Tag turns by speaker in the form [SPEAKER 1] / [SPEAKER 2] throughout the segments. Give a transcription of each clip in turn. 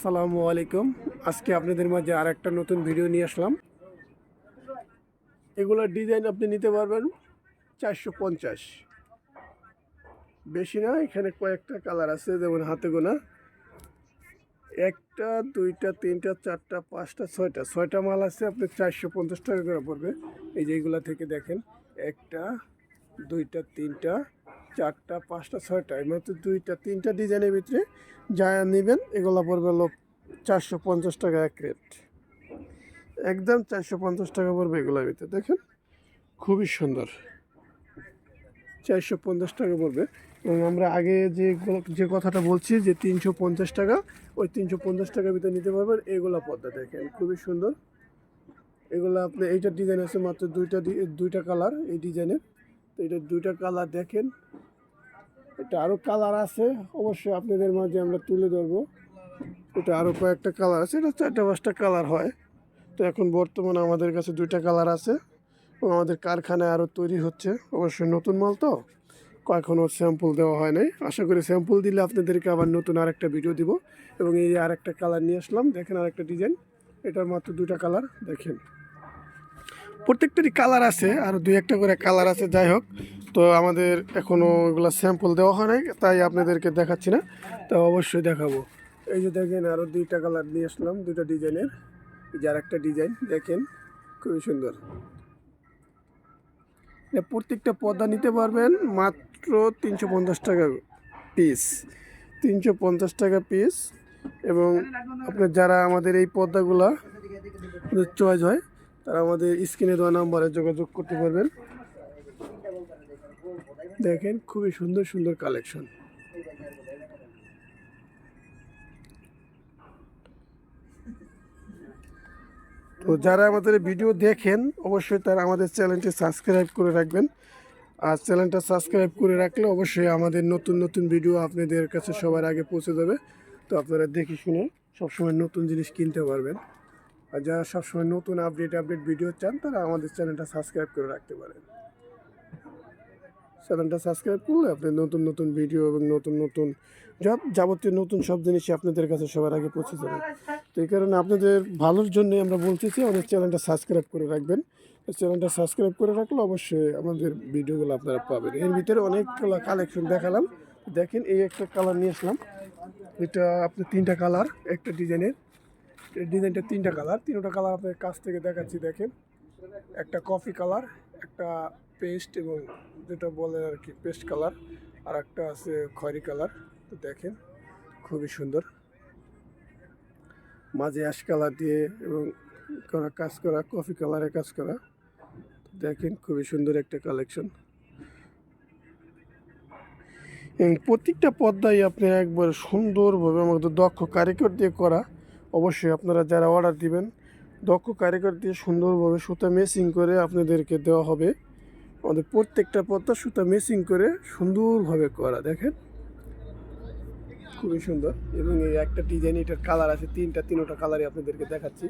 [SPEAKER 1] আসসালামু আলাইকুম। আজকে আপনাদের মাঝে আর একটা নতুন ভিডিও নিয়ে আসলাম। এগুলোর ডিজাইন আপনি নিতে পারবেন চারশো পঞ্চাশ। বেশি না, এখানে কয়েকটা কালার আছে, যেমন হাতে গোনা। একটা, দুইটা, তিনটা, চারটা, পাঁচটা, ছয়টা। ছয়টা মাল আছে, আপনি চারশো পঞ্চাশ টাকা করে পড়বে। এই যে এইগুলা থেকে দেখেন, একটা, দুইটা, তিনটা চারটা, পাঁচটা, ছয়টা। মধ্যে দুইটা, তিনটা ডিজাইনের ভিতরে যা নেবেন, এগুলো পড়বে লোক চারশো পঞ্চাশ টাকা এক রেট। একদম চারশো পঞ্চাশ টাকা পড়বে এগুলোর ভিতরে। দেখেন, খুবই সুন্দর। চারশো পঞ্চাশ টাকা পড়বে। এবং আমরা আগে যে যে কথাটা বলছি যে তিনশো পঞ্চাশ টাকা, ওই তিনশো পঞ্চাশ টাকার ভিতরে নিতে পারবেন এগুলো পদ্মা দেখেন, খুবই সুন্দর। এগুলো আপনি এইটার ডিজাইন আছে মাত্র দুইটা দুইটা কালার এই ডিজাইনের। তো এটা দুইটা কালার দেখেন এটা আরও কালার আছে, অবশ্যই আপনাদের মাঝে আমরা তুলে ধরবো। এটা আরও কয়েকটা কালার আছে, এটা চারটা পাঁচটা কালার হয়। তো এখন বর্তমানে আমাদের কাছে দুইটা কালার আছে এবং আমাদের কারখানায় আরও তৈরি হচ্ছে। অবশ্যই নতুন মাল তো এখনও স্যাম্পল দেওয়া হয় নাই। আশা করি স্যাম্পল দিলে আপনাদেরকে আবার নতুন আরেকটা ভিডিও দিব এবং এই আরেকটা কালার নিয়ে আসলাম, দেখেন আরেকটা ডিজাইন এটার মাত্র দুইটা কালার দেখেন। প্রত্যেকটারই কালার আছে, আর দুই একটা করে কালার আছে, যাই হোক। তো আমাদের এখনও এগুলো স্যাম্পল দেওয়া হয় নাই, তাই আপনাদেরকে দেখাচ্ছি না। তো অবশ্যই দেখাবো। এই যে দেখেন আরও দুইটা কালার নিয়ে আসলাম, দুইটা ডিজাইনের যার একটা ডিজাইন দেখেন, খুবই সুন্দর। প্রত্যেকটা পর্দা নিতে পারবেন মাত্র তিনশো পঞ্চাশ টাকা পিস তিনশো পঞ্চাশ টাকা পিস এবং আপনার যারা আমাদের এই পর্দাগুলা চয়েস হয়, তারা আমাদের স্ক্রিনে দেওয়া নাম্বারে যোগাযোগ করতে পারবেন। দেখেন, খুবই সুন্দর সুন্দর কালেকশন তো যারা আমাদের ভিডিও দেখেন, অবশ্যই তারা আমাদের চ্যানেলটি সাবস্ক্রাইব করে রাখবেন। আর চ্যানেলটা সাবস্ক্রাইব করে রাখলে অবশ্যই আমাদের নতুন নতুন ভিডিও আপনাদের কাছে সবার আগে পৌঁছে যাবে। তো আপনারা দেখে শুনে সবসময় নতুন জিনিস কিনতে পারবেন। আর যারা সবসময় নতুন আপডেট আপডেট ভিডিও চান, তারা আমাদের চ্যানেলটা সাবস্ক্রাইব করে রাখতে পারেন। চ্যানেলটা সাবস্ক্রাইব করলে আপনি নতুন নতুন ভিডিও এবং নতুন নতুন যা- যাবতীয় নতুন সব জিনিসই আপনাদের কাছে সবার আগে পৌঁছে যাবে। তো এই কারণে আপনাদের ভালোর জন্য আমরা বলতেছি, আমাদের চ্যানেলটা সাবস্ক্রাইব করে রাখবেন। চ্যানেলটা সাবস্ক্রাইব করে রাখলে অবশ্যই আমাদের ভিডিওগুলো আপনারা পাবেন। এর ভিতরে অনেকগুলো কালেকশন দেখালাম। দেখেন এই একটা কালার নিয়ে আসলাম। এটা আপনি তিনটা কালার, একটা ডিজাইনের। ডিজাইনটা তিনটা কালার। তিনটা কালার আপনার কাছ থেকে দেখাচ্ছি, দেখেন। একটা কফি কালার, একটা পেস্ট এবং যেটা বলে আর কি, পেস্ট কালার। আর একটা আছে খয়েরি কালার, তো দেখেন, খুবই সুন্দর। মাঝে অ্যাশ কালার দিয়ে এবং করা কাজ করা, কফি কালারে কাজ করা দেখেন খুবই সুন্দর একটা কালেকশন। এবং প্রত্যেকটা পর্দাই আপনি একবার সুন্দরভাবে আমাদের দক্ষ কারিগর দিয়ে করা, অবশ্যই আপনারা যারা অর্ডার দিবেন, দক্ষ কারিগর দিয়ে সুন্দরভাবে সুতা মেসিং করে আপনাদেরকে দেওয়া হবে। আমাদের প্রত্যেকটা পর্দা সুতা মেসিং করে সুন্দরভাবে করা, দেখেন? খুবই সুন্দর। এবং এই একটা ডিজাইন এটার কালার আছে, তিনটা তিনটা কালারই আপনাদেরকে দেখাচ্ছি।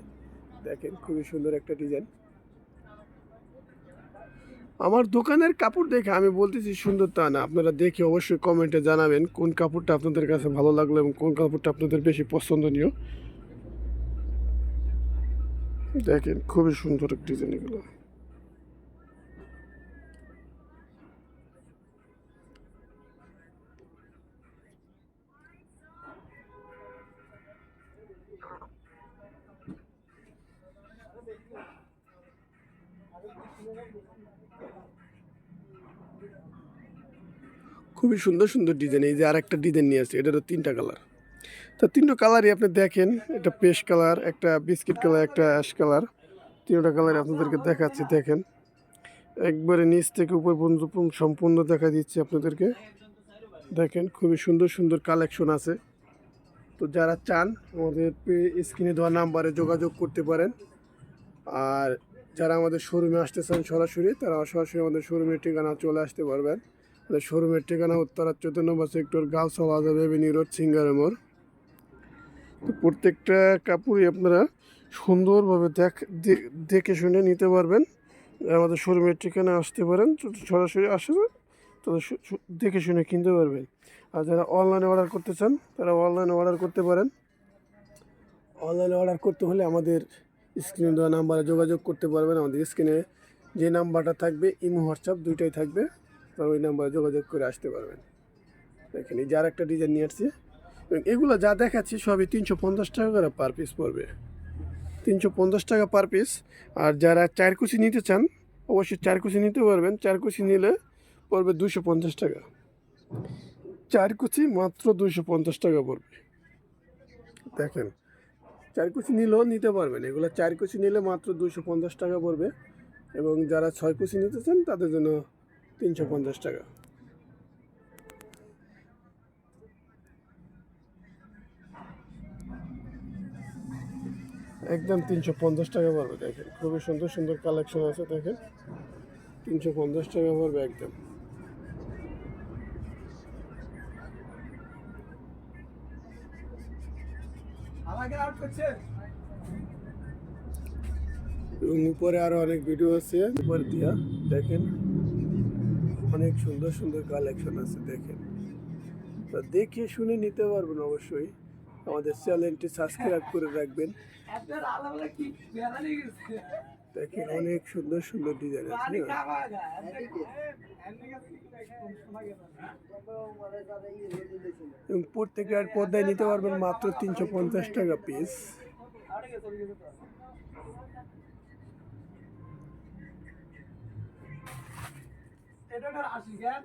[SPEAKER 1] দেখেন, খুবই সুন্দর একটা ডিজাইন আমার দোকানের কাপড় দেখে আমি বলতেছি সুন্দর তা না। আপনারা দেখে অবশ্যই কমেন্টে জানাবেন কোন কাপড়টা আপনাদের কাছে ভালো লাগল এবং কোন কাপড়টা আপনাদের বেশি পছন্দনীয়। দেখেন, খুবই সুন্দর ডিজাইন এগুলো। খুবই সুন্দর সুন্দর ডিজাইন এই যে আর একটা ডিজাইন নিয়ে আসছে, এটারও তিনটা কালার তো তিনটা কালারই আপনি দেখেন এটা পেস্ট কালার একটা বিস্কিট কালার একটা অ্যাশ কালার তিনটা কালার আপনাদেরকে দেখাচ্ছি, দেখেন। একবারে নিচ থেকে উপর পর্যন্ত সম্পূর্ণ দেখা দিচ্ছি আপনাদেরকে। দেখেন, খুবই সুন্দর সুন্দর কালেকশন আছে। তো যারা চান, আমাদের স্ক্রিনে দেওয়া নাম্বারে যোগাযোগ করতে পারেন। আর যারা আমাদের শোরুমে আসতে চান সরাসরি, তারা সরাসরি আমাদের শোরুমের ঠিকানা চলে আসতে পারবেন। শোরুমের ঠিকানা উত্তরা চোদ্দ নম্বর সেক্টর গার্লস হল আজাদ এভিনিউ রোড সিঙ্গারে মোড়। তো প্রত্যেকটা কাপড়ই আপনারা সুন্দরভাবে দেখ দেখে শুনে নিতে পারবেন। আমাদের শোরুমের ঠিকানা আসতে পারেন সরাসরি সু- সু- দেখে শুনে কিনতে পারবেন। আর যারা অনলাইনে অর্ডার করতে চান, তারা অনলাইনে অর্ডার করতে পারেন। অনলাইনে অর্ডার করতে হলে আমাদের স্ক্রিনে দেওয়া নাম্বারে যোগাযোগ করতে পারবেন। আমাদের স্ক্রিনে যে নাম্বারটা থাকবে, ইমো, হোয়াটসঅ্যাপ দুইটাই থাকবে। আর ওই নাম্বারে যোগাযোগ করে আসতে পারবেন। এই যার একটা ডিজাইন নিয়ে আসছে। এবং এগুলো যা দেখাচ্ছি সবই তিনশো পঞ্চাশ টাকা করে পার পিস পড়বে। তিনশো পঞ্চাশ টাকা পার পিস আর যারা চার কুচি নিতে চান, অবশ্যই চার কুচি নিতে পারবেন। চার কুচি নিলে পড়বে দুশো পঞ্চাশ টাকা। চার কুচি মাত্র দুশো পঞ্চাশ টাকা পড়বে। দেখেন, চার কুচি নিলেও নিতে পারবেন। এগুলো চার কুচি নিলে মাত্র দুশো পঞ্চাশ টাকা পড়বে। এবং যারা ছয় কুচি নিতে চান, তাদের জন্য তিনশো পঞ্চাশ টাকা। একদম তিনশো পঞ্চাশ টাকা পড়বে দেখেন। খুবই সুন্দর সুন্দর কালেকশন আছে দেখেন। তিনশো পঞ্চাশ টাকা পড়বে একদম। এবং উপরে আরও অনেক ভিডিও আছে। উপরে দিয়া দেখেন। অনেক সুন্দর সুন্দর কালেকশন আছে দেখেন। তা দেখে শুনে নিতে পারবেন অবশ্যই। আমাদের চ্যানেলটি সাবস্ক্রাইব করে রাখবেন। দেখেন অনেক সুন্দর সুন্দর ডিজাইন আছে
[SPEAKER 2] গেল
[SPEAKER 1] এবং প্রত্যেকের পর্দায় নিতে পারবেন মাত্র তিনশো পঞ্চাশ টাকা পিস
[SPEAKER 2] এটা একটা আসি কেন